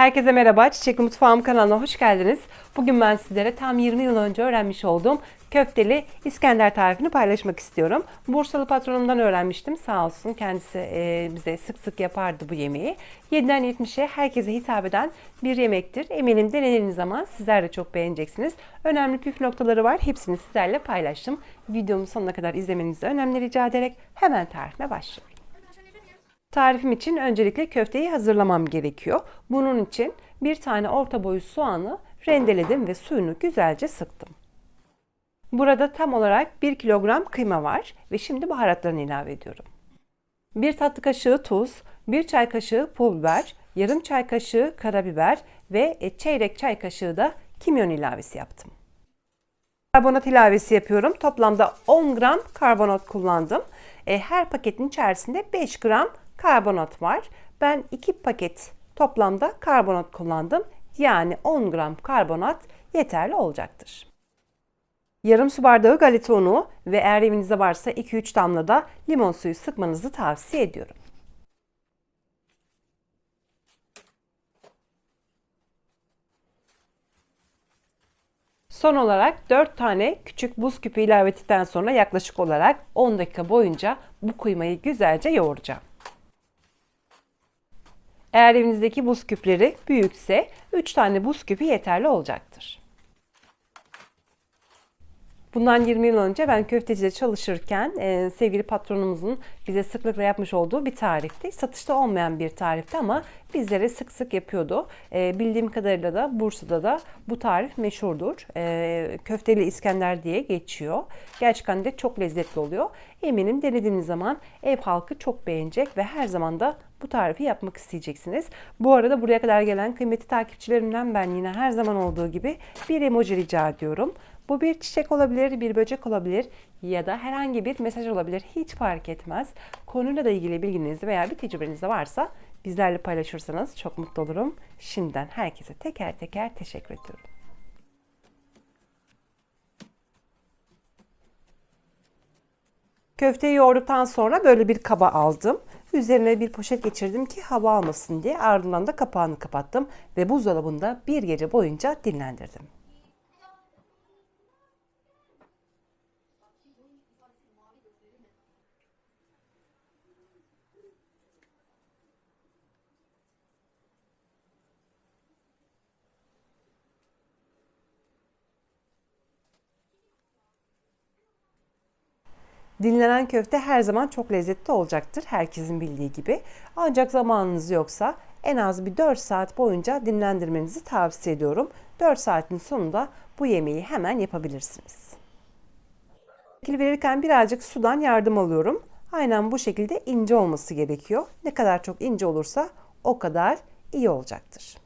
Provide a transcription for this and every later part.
Herkese merhaba, Çiçekli Mutfağım kanalına hoş geldiniz. Bugün ben sizlere tam 20 yıl önce öğrenmiş olduğum köfteli İskender tarifini paylaşmak istiyorum. Bursalı patronumdan öğrenmiştim. Sağ olsun kendisi e, bize sık sık yapardı bu yemeği. 7'den 70'e herkese hitap eden bir yemektir. Eminim denediğiniz zaman sizler de çok beğeneceksiniz. Önemli püf noktaları var. Hepsini sizlerle paylaştım. Videomu sonuna kadar izlemenizi önemli rica ederek hemen tarifime başlıyorum. Tarifim için öncelikle köfteyi hazırlamam gerekiyor. Bunun için bir tane orta boyu soğanı rendeledim ve suyunu güzelce sıktım. Burada tam olarak 1 kilogram kıyma var ve şimdi baharatlarını ilave ediyorum. 1 tatlı kaşığı tuz, 1 çay kaşığı pul biber, yarım çay kaşığı karabiber ve çeyrek çay kaşığı da kimyon ilavesi yaptım. Karbonat ilavesi yapıyorum. Toplamda 10 gram karbonat kullandım. E, her paketin içerisinde 5 gram karbonat var. Ben 2 paket toplamda karbonat kullandım. Yani 10 gram karbonat yeterli olacaktır. Yarım su bardağı galeta unu ve eğer evinizde varsa 2-3 damla da limon suyu sıkmanızı tavsiye ediyorum. Son olarak 4 tane küçük buz küpü ilave ettikten sonra yaklaşık olarak 10 dakika boyunca bu kıymayı güzelce yoğuracağım. Eğer evinizdeki buz küpleri büyükse 3 tane buz küpü yeterli olacaktır. Bundan 20 yıl önce ben köftecide çalışırken e, sevgili patronumuzun bize sıklıkla yapmış olduğu bir tarifti. Satışta olmayan bir tarifti ama bizlere sık sık yapıyordu. E, bildiğim kadarıyla da Bursa'da da bu tarif meşhurdur. E, köfteli İskender diye geçiyor. Gerçekten de çok lezzetli oluyor. Eminim denediğiniz zaman ev halkı çok beğenecek ve her zaman da bu tarifi yapmak isteyeceksiniz. Bu arada buraya kadar gelen kıymetli takipçilerimden ben yine her zaman olduğu gibi bir emoji rica ediyorum. Bu bir çiçek olabilir, bir böcek olabilir ya da herhangi bir mesaj olabilir. Hiç fark etmez. Konuyla da ilgili bilginiz veya bir tecrübeniz de varsa bizlerle paylaşırsanız çok mutlu olurum. Şimdiden herkese teker teker teşekkür ediyorum. Köfteyi yoğurduktan sonra böyle bir kaba aldım. Üzerine bir poşet geçirdim ki hava almasın diye. Ardından da kapağını kapattım ve buzdolabında bir gece boyunca dinlendirdim. Dinlenen köfte her zaman çok lezzetli olacaktır herkesin bildiği gibi. Ancak zamanınız yoksa en az bir 4 saat boyunca dinlendirmenizi tavsiye ediyorum. 4 saatin sonunda bu yemeği hemen yapabilirsiniz. Şekil verirken birazcık sudan yardım alıyorum. Aynen bu şekilde ince olması gerekiyor. Ne kadar çok ince olursa o kadar iyi olacaktır.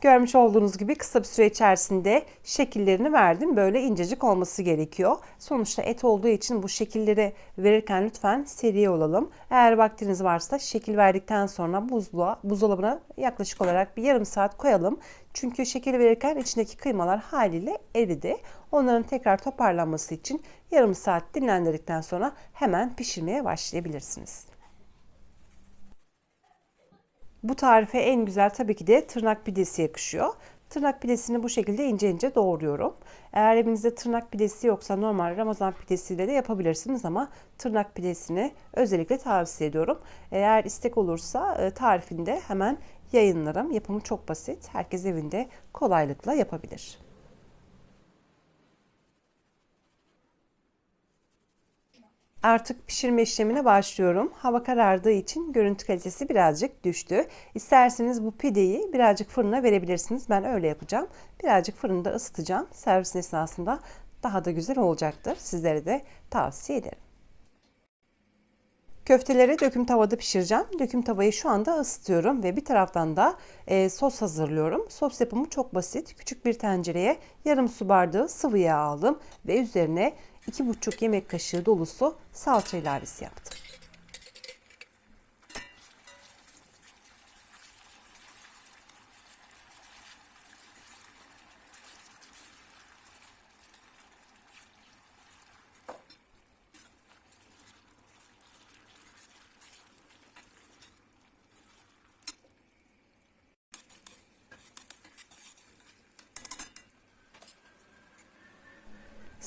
Görmüş olduğunuz gibi kısa bir süre içerisinde şekillerini verdim. Böyle incecik olması gerekiyor. Sonuçta et olduğu için bu şekilleri verirken lütfen seri olalım. Eğer vaktiniz varsa şekil verdikten sonra buzluğa, buzdolabına yaklaşık olarak bir yarım saat koyalım. Çünkü şekil verirken içindeki kıymalar haliyle eridi. Onların tekrar toparlanması için yarım saat dinlendirdikten sonra hemen pişirmeye başlayabilirsiniz. Bu tarife en güzel tabii ki de tırnak pidesi yakışıyor. Tırnak pidesini bu şekilde ince ince doğruyorum. Eğer evinizde tırnak pidesi yoksa normal Ramazan pidesiyle de yapabilirsiniz ama tırnak pidesini özellikle tavsiye ediyorum. Eğer istek olursa e, tarifinde hemen yayınlarım. Yapımı çok basit. Herkes evinde kolaylıkla yapabilir. Artık pişirme işlemine başlıyorum. Hava karardığı için görüntü kalitesi birazcık düştü. İsterseniz bu pideyi birazcık fırına verebilirsiniz. Ben öyle yapacağım. Birazcık fırında ısıtacağım. Servis esnasında daha da güzel olacaktır. Sizlere de tavsiye ederim. Köfteleri döküm tavada pişireceğim. Döküm tavayı şu anda ısıtıyorum ve bir taraftan da e, sos hazırlıyorum. Sos yapımı çok basit. Küçük bir tencereye yarım su bardağı sıvı yağ aldım ve üzerine 2,5 yemek kaşığı dolusu salça ilavesi yaptım.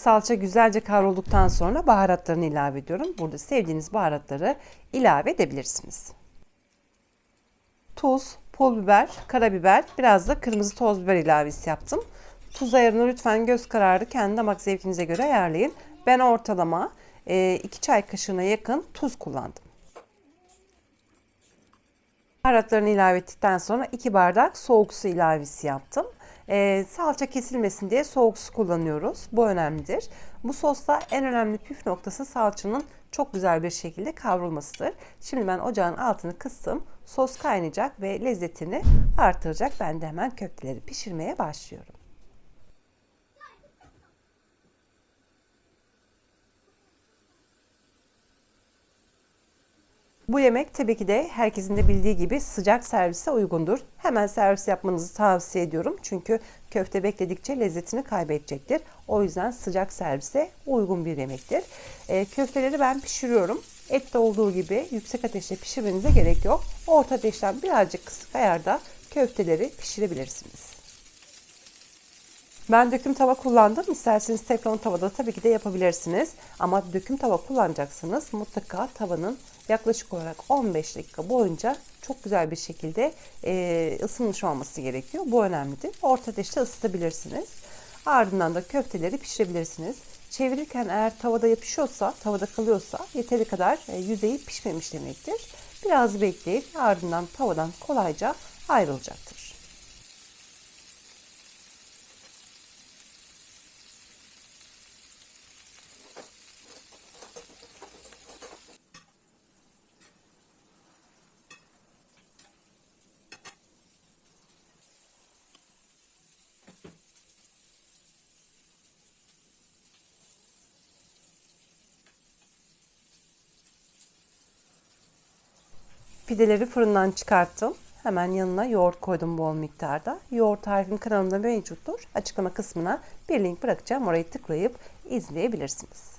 Salça güzelce kavrulduktan sonra baharatlarını ilave ediyorum. Burada sevdiğiniz baharatları ilave edebilirsiniz. Tuz, pul biber, karabiber, biraz da kırmızı toz biber ilavesi yaptım. Tuz ayarını lütfen göz kararı kendi damak zevkinize göre ayarlayın. Ben ortalama 2 çay kaşığına yakın tuz kullandım. Baharatlarını ilave ettikten sonra 2 bardak soğuk su ilavesi yaptım. Ee, salça kesilmesin diye soğuk su kullanıyoruz. Bu önemlidir. Bu sosta en önemli püf noktası salçanın çok güzel bir şekilde kavrulmasıdır. Şimdi ben ocağın altını kıstım. Sos kaynayacak ve lezzetini artıracak. Ben de hemen köfteleri pişirmeye başlıyorum. Bu yemek tabii ki de herkesin de bildiği gibi sıcak servise uygundur. Hemen servis yapmanızı tavsiye ediyorum. Çünkü köfte bekledikçe lezzetini kaybedecektir. O yüzden sıcak servise uygun bir yemektir. E, köfteleri ben pişiriyorum. Ette olduğu gibi yüksek ateşte pişirmenize gerek yok. Orta ateşten birazcık kısık ayarda köfteleri pişirebilirsiniz. Ben döküm tava kullandım. İsterseniz teflon tavada tabii ki de yapabilirsiniz. Ama döküm tava kullanacaksınız. Mutlaka tavanın yaklaşık olarak 15 dakika boyunca çok güzel bir şekilde e, ısınmış olması gerekiyor. Bu önemlidir. Orta ateşte ısıtabilirsiniz. Ardından da köfteleri pişirebilirsiniz. Çevirirken eğer tavada yapışıyorsa, tavada kalıyorsa yeteri kadar e, yüzeyi pişmemiş demektir. Biraz bekleyip ardından tavadan kolayca ayrılacaktır. Pideleri fırından çıkarttım. Hemen yanına yoğurt koydum bol miktarda. Yoğurt tarifim kanalımda mevcuttur. Açıklama kısmına bir link bırakacağım. Orayı tıklayıp izleyebilirsiniz.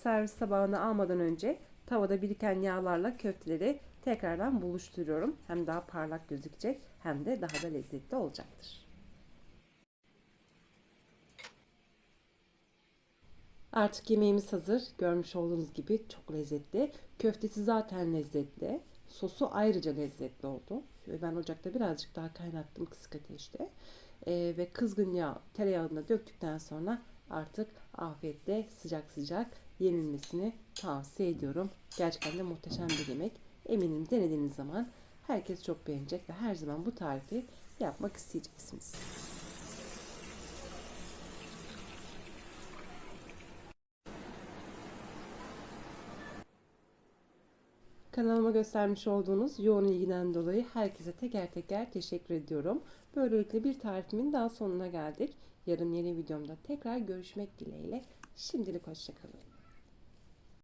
Servis tabağına almadan önce tavada biriken yağlarla köfteleri tekrardan buluşturuyorum. Hem daha parlak gözükecek hem de daha da lezzetli olacaktır. Artık yemeğimiz hazır. Görmüş olduğunuz gibi çok lezzetli. Köftesi zaten lezzetli. Sosu ayrıca lezzetli oldu. Ben ocakta birazcık daha kaynattım kısık ateşte. Ee, ve kızgın yağ tereyağını döktükten sonra artık afiyetle sıcak sıcak yenilmesini tavsiye ediyorum. Gerçekten de muhteşem bir yemek. Eminim denediğiniz zaman herkes çok beğenecek ve her zaman bu tarifi yapmak isteyeceksiniz. Kanalıma göstermiş olduğunuz yoğun ilgiden dolayı herkese teker teker teşekkür ediyorum. Böylelikle bir tarifimin daha sonuna geldik. Yarın yeni videomda tekrar görüşmek dileğiyle. Şimdilik hoşçakalın.